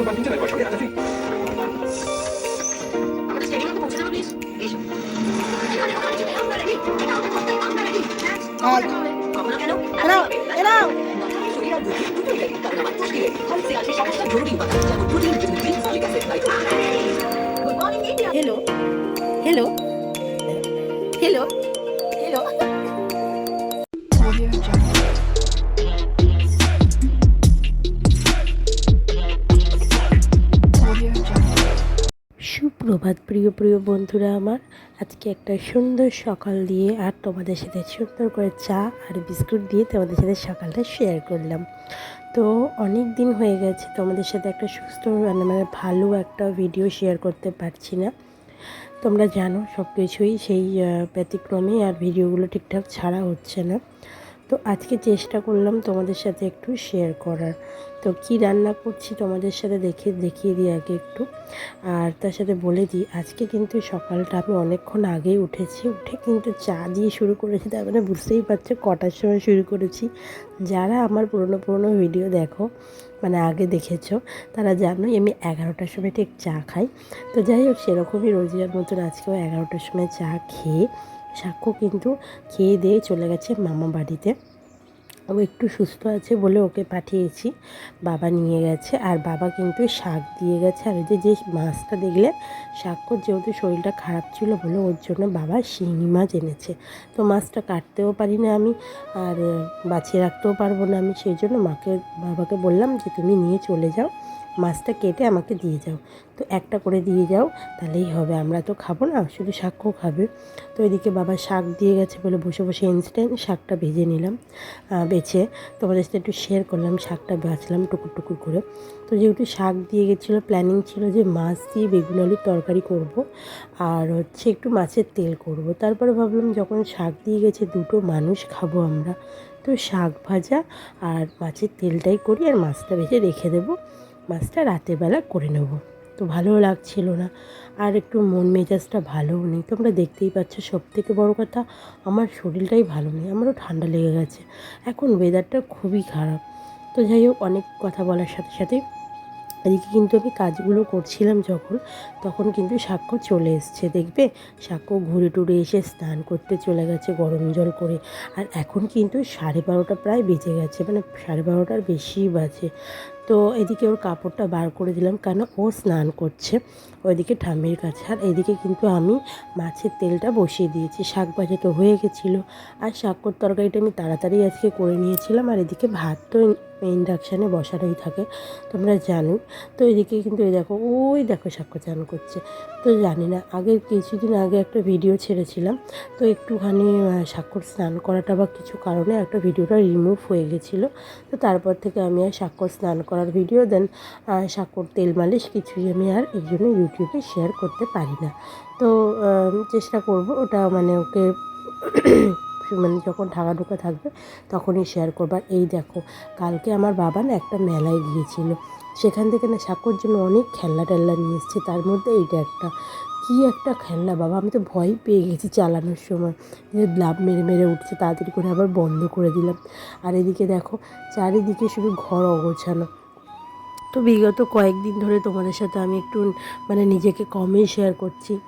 এখন পার্কিং চালাই সঙ্গে রাজা ফ্রি স্টেডিয়ামে প্রিয় বন্ধুরা আমার, আজকে একটা সুন্দর সকাল দিয়ে আর তোমাদের সাথে সুন্দর করে চা আর বিস্কুট দিয়ে তোমাদের সাথে সকালটা শেয়ার করলাম। তো অনেক দিন হয়ে গেছে তোমাদের সাথে একটা সুস্থ মানে মানে ভালো একটা ভিডিও শেয়ার করতে পারছি না। তোমরা জানো সব কিছুই সেই ব্যতিক্রমে আর ভিডিওগুলো ঠিকঠাক ছাড়া হচ্ছে না। তো আজকে চেষ্টা করলাম তোমাদের সাথে একটু শেয়ার করার। তো কি রান্না করছি তোমাদের সাথে দেখে, দেখিয়ে দিই আগে একটু। আর তার সাথে বলে দিই, আজকে কিন্তু সকালটা আমি অনেকক্ষণ আগেই উঠেছি। উঠে কিন্তু চা দিয়ে শুরু করেছি, তার মানে বুঝতেই পারছ কটার সময় শুরু করেছি। যারা আমার পুরনো পুরনো ভিডিও দেখো মানে আগে দেখেছ, তারা জানোই আমি এগারোটার সময় ঠিক চা খাই। তো যাই হোক, সেরকমই রোজিয়ার মতন আজকেও এগারোটার সময় চা খেয়ে সাক্ষ্য কিন্তু খেয়ে দিয়ে চলে গেছে মামা বাড়িতে। ও একটু সুস্থ আছে বলে ওকে পাঠিয়েছি। বাবা নিয়ে গেছে আর বাবা কিন্তু শাক দিয়ে গেছে। আর ওই যে যে মাছটা দেখলে সাক্ষর যেহেতু শরীরটা খারাপ ছিল বলে ওর জন্য বাবা শিঙি মাছ এনেছে। তো মাছটা কাটতেও পারি না আমি আর বাছিয়ে রাখতেও পারব না আমি। সেই জন্য মাকে, বাবাকে বললাম যে, তুমি নিয়ে চলে যাও। মাছটা কেটে আমাকে দিয়ে যাও। তো একটা করে দিয়ে যাও, তাহলেই হবে। আমরা তো খাব না, শুধু শাকও খাবে। তো এদিকে বাবা শাক দিয়ে গেছে বলে বসে বসে ইনস্ট্যান্ট শাকটা ভেজে নিলাম বেছে। তোমাদের সাথে একটু শেয়ার করলাম, শাকটা বাছলাম টুকুর টুকুর করে। তো যেহেতু শাক দিয়ে গেছিল প্ল্যানিং ছিল যে মাছ দিয়ে বেগুন আলুর তরকারি করব আর হচ্ছে একটু মাছের তেল করব। তারপরে ভাবলাম যখন শাক দিয়ে গেছে, দুটো মানুষ খাব আমরা। তো শাক ভাজা আর মাছের তেলটাই করি আর মাছটা ভেজে রেখে দেবো। মাছটা রাতের বেলা করে নেব। তো ভালো লাগছিল না। আর একটু মন মেজাজটা ভালোও নেই। তোমরা দেখতেই পাচ্ছ সব থেকে বড়ো কথা, আমার শরীরটাই ভালো নেই। আমারও ঠান্ডা লেগে গেছে। এখন ওয়েদারটা খুবই খারাপ। তো যাই হোক, অনেক কথা বলার সাথে সাথে এদিকে কিন্তু আমি কাজগুলো করছিলাম যখন, তখন কিন্তু সাক্ষ্য চলে এসছে, দেখবে? সাক্ষ্য ঘুরে টুরে এসে স্নান করতে চলে গেছে গরম জল করে। আর এখন কিন্তু সাড়ে বারোটা প্রায় বেজে গেছে মানে সাড়ে বারোটার বেশি বাজে। তো এদিকে ওর কাপড়টা বার করে দিলাম, কেন ও স্নান করছে ওইদিকে ঠাম্মির কাছে। আর এদিকে কিন্তু আমি মাছের তেলটা বসিয়ে দিয়েছি, শাক ভাজা তো হয়ে গেছিল। আর শাকর তরকারিটা আমি তাড়াতাড়ি আজকে করে নিয়েছিলাম, আর এদিকে ভাত তো ইন্ডাকশানে বসানোই থাকে, তোমরা জানো। তো এদিকে কিন্তু এই দেখো, ওই দেখো সাক্ষ্য চান করছে। তো জানি না আগে কিছুদিন আগে একটা ভিডিও ছেড়েছিলাম, তো একটুখানি স্বাক্ষর স্নান করাটা বা কিছু কারণে একটা ভিডিওটা রিমুভ হয়ে গেছিল। তো তারপর থেকে আমি আর স্বাক্ষর স্নান করার ভিডিও দেন স্বাক্ষর তেল মালিশ কিছুই আমি আর এই জন্য ইউটিউবে শেয়ার করতে পারি না। তো চেষ্টা করব ওটা মানে ওকে মানে যখন ঢাকা ঢুকা থাকবে তখনই শেয়ার করব। এই দেখো, কালকে আমার বাবা না একটা মেলায় গিয়েছিল। সেখান থেকে না সাক্ষর জন্য অনেক খেলনা টেলনা নিয়ে এসছে। তার মধ্যে এইটা একটা। কি একটা খেলনা বাবা, আমি তো ভয় পেয়ে গেছি চালানোর সময়। যে লাভ মেরে মেরে উঠছে, তাড়াতাড়ি করে আবার বন্ধ করে দিলাম। আর এদিকে দেখো, চারিদিকে শুধু ঘর অগোছানো তো বিগত কয়েকদিন ধরে তোমাদের সাথে আমি একটু মানে নিজেকে কমই শেয়ার করছি।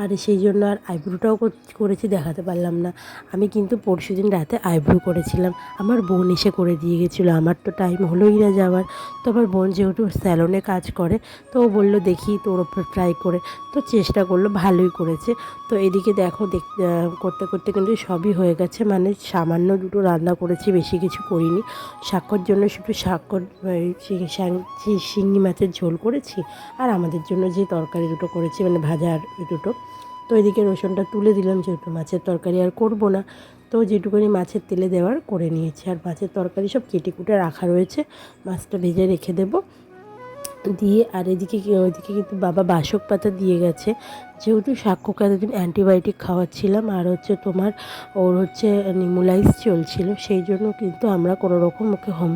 আর সেই জন্য আর আইব্রোটাও করেছি দেখাতে পারলাম না। আমি কিন্তু পরশু দিন রাতে আইব্রো করেছিলাম। আমার বোন এসে করে দিয়ে গেছিল। আমার তো টাইম হলোই না যাওয়ার। তো আমার বোন যেহেতু স্যালনে কাজ করে, তো ও বলল, দেখি তোর ওপর ট্রাই করে। তো চেষ্টা করল, ভালোই করেছে। তো এদিকে দেখো, দেখ করতে করতে কিন্তু সবই হয়ে গেছে। মানে সামান্য দুটো রান্না করেছি, বেশি কিছু করিনি। শাকর জন্য শুধু শাকর শিঙি মাছের ঝোল করেছি। আর আমাদের জন্য যে তরকারি দুটো করেছি মানে ভাজা দুটো। তো এদিকে রসুনটা তুলে দিলাম, যেহেতু মাছের তরকারি আর করব না, তো যেটুকুনি মাছের তেলে দেওয়ার করে নিয়েছি। আর মাছের তরকারি সব কেটে কুটে রাখা রয়েছে, মাছটা ভেজে রেখে দেবো। দিয়ে আর এদিকে ওইদিকে কিন্তু বাবা বাসক পাতা দিয়ে গেছে। যেহেতু সাক্ষ্যকে এতদিন অ্যান্টিবায়োটিক খাওয়াচ্ছিলাম, আর হচ্ছে তোমার ওর হচ্ছে নিমোলাইজ চলছিল, সেই জন্য কিন্তু আমরা কোনো রকম ওকে হোম,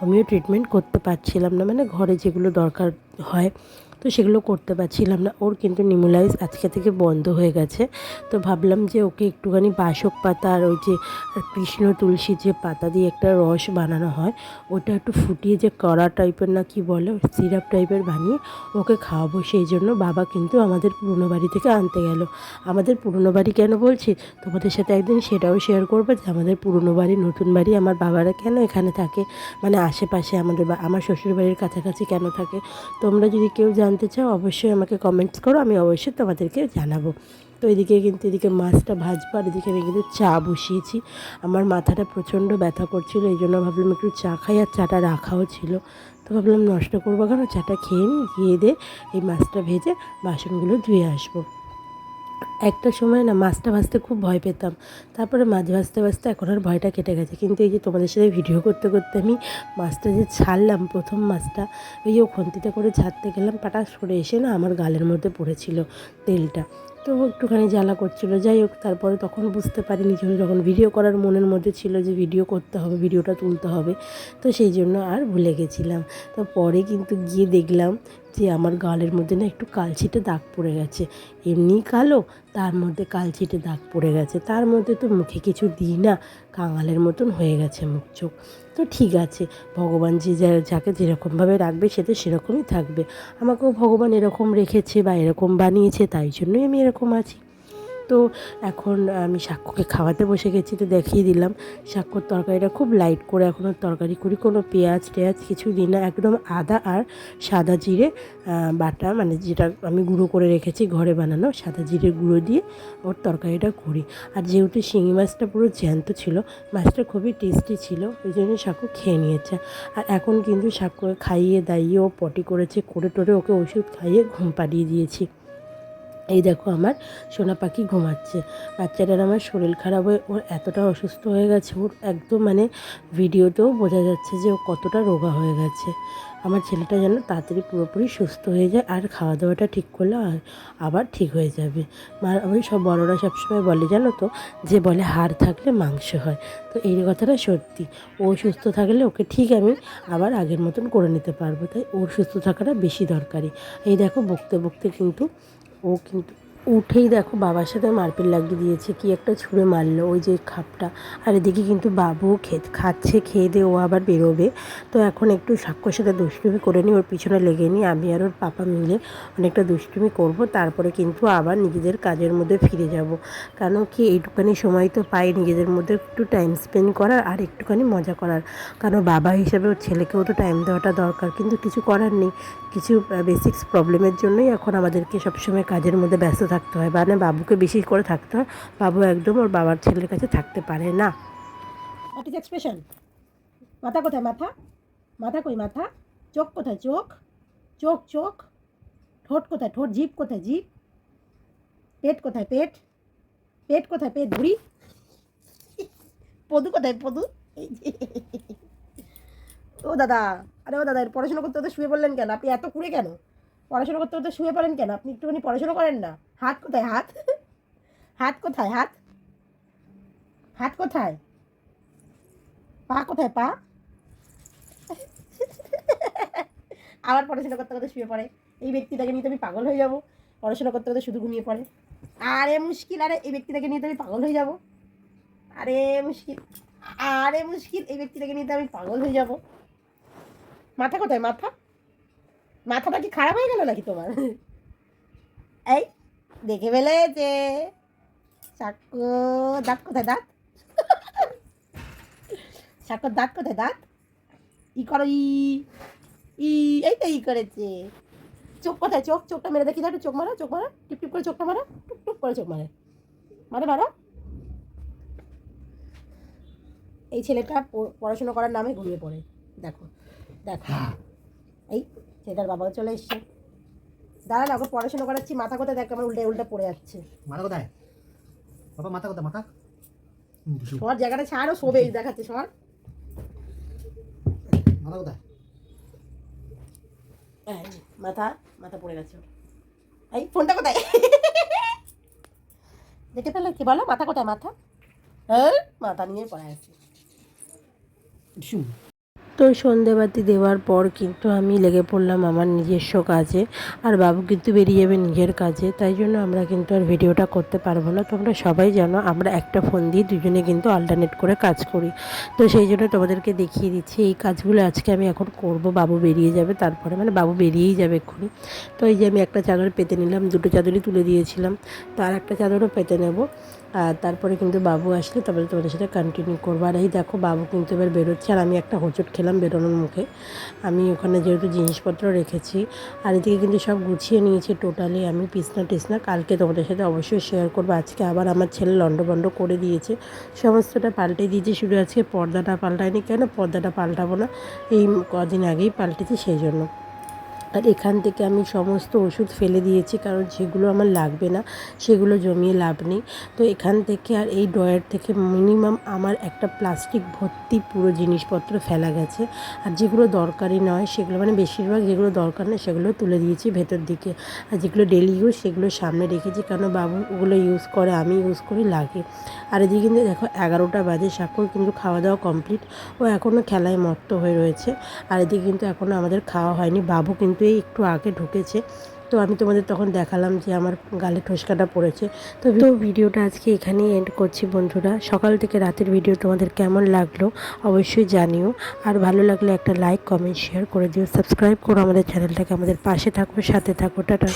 হোমিও ট্রিটমেন্ট করতে পারছিলাম না। মানে ঘরে যেগুলো দরকার হয় তো সেগুলো করতে পারছিলাম না। ওর কিন্তু নিমোলাইজ আজকে থেকে বন্ধ হয়ে গেছে। তো ভাবলাম যে ওকে একটুখানি বাসক পাতা আর ওই যে কৃষ্ণ তুলসী যে পাতা দিয়ে একটা রস বানানো হয়, ওটা একটু ফুটিয়ে যে কড়া টাইপের না কি বলে সিরাপ টাইপের বানিয়ে ওকে খাওয়াবো, সেই জন্য বাবা কিন্তু আমাদের পুরনো বাড়ি থেকে আনতে গেল। আমাদের পুরনো বাড়ি কেন বলছি? তোমাদের সাথে একদিন সেটাও শেয়ার করব যে আমাদের পুরনো বাড়ি, নতুন বাড়ি আমার বাবারা কেন এখানে থাকে? মানে আশেপাশে আমাদের আমার শ্বশুর বাড়ির কাছাকাছি কেন থাকে? তোমরা যদি কেউ জানতে চাও, অবশ্যই আমাকে কমেন্টস করো, আমি অবশ্যই তোমাদেরকে জানাব। তো এদিকে কিন্তু, এদিকে মাছটা ভাজবো, আর এদিকে আমি কিন্তু চা বসিয়েছি। আমার মাথাটা প্রচণ্ড ব্যথা করছিল, এই জন্য ভাবলাম একটু চা খাই, আর চাটা রাখাও ছিল। তো ভাবলাম নষ্ট করব কেন? চাটা খেয়ে নিই গিয়ে দিয়ে এই মাছটা ভেজে বাসনগুলো ধুয়ে আসব। একটা সময় না মাছটা ভাজতে খুব ভয় পেতাম। তারপরে মাছ ভাজতে ভাজতে এখন আর ভয়টা কেটে গেছে। কিন্তু এই যে তোমাদের সাথে ভিডিও করতে করতে আমি মাছটা যে ছাড়লাম, প্রথম মাছটা ওই যে খন্তিতে করে ছাড়তে গেলাম, পাটা সরে এসে না আমার গালের মধ্যে পড়েছিল তেলটা। তো একটুখানি জ্বালা করছিল। যাই হোক, তারপরে তখন বুঝতে পারিনি যে যখন ভিডিও করার মনের মধ্যে ছিল যে ভিডিও করতে হবে ভিডিওটা তুলতে হবে, তো সেই জন্য আর ভুলে গেছিলাম। তো পরে কিন্তু গিয়ে দেখলাম যে আমার গালের মধ্যে না একটু কালছিটে দাগ পড়ে গেছে। এমনি কালো, তার মধ্যে কালছিটে দাগ পড়ে গেছে। তার মধ্যে তো মুখে কিছু দিই না, কাঙালের মতন হয়ে গেছে মুখ চোখ। তো ঠিক আছে, ভগবান যে যা- যাকে যেরকমভাবে রাখবে, সে তো সেরকমই থাকবে। আমাকেও ভগবান এরকম রেখেছে বা এরকম বানিয়েছে, তাই জন্যই আমি এরকম আছি। তো এখন আমি সাক্ষ্যকে খাওয়াতে বসে গেছি, তো দেখিয়ে দিলাম। সাক্ষ্যর তরকারিটা খুব লাইট করে এখনও তরকারি করি, কোনো পেঁয়াজ টেয়াজ কিছু দিই না। একদম আদা আর সাদা জিরে বাটা মানে যেটা আমি গুঁড়ো করে রেখেছি ঘরে বানানো, সাদা জিরে গুঁড়ো দিয়ে ওর তরকারিটা করি। আর যেহেতু শিঙি মাছটা পুরো জ্যান্ত ছিল, মাছটা খুবই টেস্টি ছিল, ওই জন্য সাক্ষ্য খেয়ে নিয়েছে। আর এখন কিন্তু সাক্ষ্যকে খাইয়ে দাইয়ে ও পটি করেছে, করে টোরে ওকে ওষুধ খাইয়ে ঘুম পাড়িয়ে দিয়েছি। এই দেখো আমার সোনা পাখি ঘুমাচ্ছে। বাচ্চাটার আমার শরীর খারাপ হয়ে ওর এতটা অসুস্থ হয়ে গেছে, ওর একদম মানে ভিডিওতেও বোঝা যাচ্ছে যে ও কতটা রোগা হয়ে গেছে। আমার ছেলেটা যেন তাড়াতাড়ি পুরোপুরি সুস্থ হয়ে যায় আর খাওয়া দাওয়াটা ঠিক করলে আবার ঠিক হয়ে যাবে। মা, ওই সব বড়রা সবসময় বলে জানো তো, যে বলে হাড় থাকলে মাংস হয়। তো এই কথাটা সত্যি। ও সুস্থ থাকলে ওকে ঠিক আমি আবার আগের মতন করে নিতে পারব। তাই ওর সুস্থ থাকাটা বেশি দরকারি। এই দেখো বকতে বকতে কিন্তু ও কিন্তু উঠেই দেখো বাবার সাথে মারপিট লাগিয়ে দিয়েছে, কি একটা ছুঁড়ে মারলো ওই যে খাপটা। আর এদিকে কিন্তু বাবু খেত, খাচ্ছে, খেয়ে দিয়ে ও আবার বেরোবে। তো এখন একটু সাক্ষ্যর সাথে দুষ্টুমি করে নিই ওর পিছনে লেগে নিই আমি আর ওর পাপা মিলে অনেকটা দুষ্টুমি করব। তারপরে কিন্তু আবার নিজেদের কাজের মধ্যে ফিরে যাব। কেন কি এইটুখানি সময় তো পাই নিজেদের মধ্যে একটু টাইম স্পেন্ড করার আর একটুখানি মজা করার। কারণ বাবা হিসেবে ওর ছেলেকেও তো টাইম দেওয়াটা দরকার, কিন্তু কিছু করার নেই। কিছু বেসিক্স প্রবলেমের জন্যই এখন আমাদেরকে সবসময় কাজের মধ্যে ব্যস্ত থাকতে হয়। মানে বাবুকে বেশি করে থাকতে হয়। বাবু একদম ওর বাবার ছেলের কাছে থাকতে পারে না। হোয়াট ইজ এক্সপ্রেশন মাথা কোথায়? মাথা? মাথা কই? মাথা? চোখ কোথায়? চোখ? চোখ চোখ? ঠোঁট কোথায়? ঠোঁট? জিভ কোথায়? জিভ? পেট কোথায়? পেট? পেট কোথায়? পেট? ভুড়ি পদু কোথায়? পদু? ও দাদা, আরে ও দাদা পড়াশোনা করতে করতে শুয়ে পড়লেন কেন? আপনি এত কুড়ে কেন? পড়াশোনা করতে করতে শুয়ে পড়েন কেন? আপনি একটুখানি পড়াশোনা করেন না। হাত কোথায়? হাত? হাত কোথায়? হাত? হাত কোথায়? পা কোথায়? পা? আবার পড়াশোনা করতে করতে শুয়ে পড়ে। এই ব্যক্তিটাকে নিয়ে তো আমি পাগল হয়ে যাব। পড়াশোনা করতে করতে শুধু ঘুমিয়ে পড়ে। আরে মুশকিল, আরে এই ব্যক্তিটাকে নিয়ে তো আমি পাগল হয়ে যাব। আরে মুশকিল আরে মুশকিল, এই ব্যক্তিটাকে নিয়ে তো আমি পাগল হয়ে যাব। মাথা কোথায়? মাথা? মাথাটা কি খারাপ হয়ে গেল নাকি তোমার? এই, দেখে ফেলেছে। চাকু দাঁত কোথায়, দাঁত? সাক্ষর দাঁত কোথায়, দাঁত? ই করো, ই ই, এই তো ই করেছে। চোখ কোথায়, চোখ? চোখটা মেরে দেখি দাও একটু চোখ মারো চোখ মারো, টিপ টিপ করে চোখটা মারো টুক টুক করে চোখ মারে। মারো মারো। এই ছেলেটা পড়াশুনো করার নামে ঘুমিয়ে পড়ে। দেখো দেখো। এই ছেলেটার বাবা চলে এসছে। দাঁড়া না ওকে পড়াশোনা করাচ্ছি মাথা কোথায়? দেখ আমার উল্টে উল্টে পড়ে যাচ্ছে। মাথা কোথায়? বাবা মাথা কোথায়? মাথা। সর জায়গাটা ছাড়ও শোবে দেখাচ্ছে সর। মাথা কোথায়? মাথা মাথা পড়ে গেছে। এই ফোনটা কোথায়? দেখে ফেলে কি বলো মাথা কোথায় মাথা? হ্যাঁ মাথা নিয়ে পড়ে আছে। তো সন্ধেবাতি দেওয়ার পর কিন্তু আমি লেগে পড়লাম আমার নিজস্ব কাজে। আর বাবু কিন্তু বেরিয়ে যাবে নিজের কাজে। তাই জন্য আমরা কিন্তু আর ভিডিওটা করতে পারব না। তোমরা সবাই জানো, আমরা একটা ফোন দিয়ে দুজনে কিন্তু অল্টারনেট করে কাজ করি। তো সেই জন্য তোমাদেরকে দেখিয়ে দিচ্ছি, এই কাজগুলো আজকে আমি এখন করব। বাবু বেরিয়ে যাবে, তারপরে মানে বাবু বেরিয়েই যাবে এক্ষুনি। তো এই যে আমি একটা চাদর পেতে নিলাম, দুটো চাদরই তুলে দিয়েছিলাম। তো আর একটা চাদরও পেতে নেব। আর তারপরে কিন্তু বাবু আসলে তারপরে তোমাদের সাথে কন্টিনিউ করব। আর এই দেখো, বাবু কিন্তু এবার বেরোচ্ছে আর আমি একটা হোঁচট খেলাম বেরোনোর মুখে। আমি ওখানে যেহেতু জিনিসপত্র রেখেছি আর এদিকে কিন্তু সব গুছিয়ে নিয়েছি টোটালি আমি পিসনা টিসনা কালকে তোমাদের সাথে অবশ্যই শেয়ার করব। আজকে আবার আমার ছেলে লন্ডভন্ড করে দিয়েছে। সমস্তটা পাল্টে দিয়েছে, শুধু আজকে পর্দাটা পাল্টায়নি। কেন? পর্দাটা পাল্টাবো না। এই কদিন আগেই পাল্টেছি, সেই জন্য। আর এখান থেকে আমি সমস্ত ওষুধ ফেলে দিয়েছি, কারণ যেগুলো আমার লাগবে না, সেগুলো জমিয়ে লাভ নেই। তো এখান থেকে আর এই ড্রয়ার থেকে মিনিমাম আমার একটা প্লাস্টিক ভর্তি পুরো জিনিসপত্র ফেলা গেছে। আর যেগুলো দরকারি নয়, সেগুলো মানে বেশিরভাগ যেগুলো দরকার নয়, সেগুলো তুলে দিয়েছি ভেতর দিকে। আর যেগুলো ডেলি ইউজ সেগুলো সামনে রেখেছি কারণ বাবু? ওগুলো ইউজ করে, আমি ইউজ করি, লাগে। আর এদিকে কিন্তু দেখো, এগারোটা বাজে সাকর কিন্তু খাওয়া দাওয়া কমপ্লিট ও এখনও খেলায় মত্ত হয়ে রয়েছে। আর এদিকে কিন্তু এখনও আমাদের খাওয়া হয়নি, বাবু কিন্তু এই একটু আগে ঢুকেছে। তো আমি তোমাদের তখন দেখালাম যে আমার গালে ঠোসকাটা পড়েছে। তো ভিডিওটা আজকে এখানেই এন্ড করছি বন্ধুরা। সকাল থেকে রাতের ভিডিও তোমাদের কেমন লাগল অবশ্যই জানিও। আর ভালো লাগলে একটা লাইক কমেন্ট শেয়ার করে দিও। সাবস্ক্রাইব করো আমাদের চ্যানেলটাকে আমাদের পাশে থাকো, সাথে থাকো। টাটা।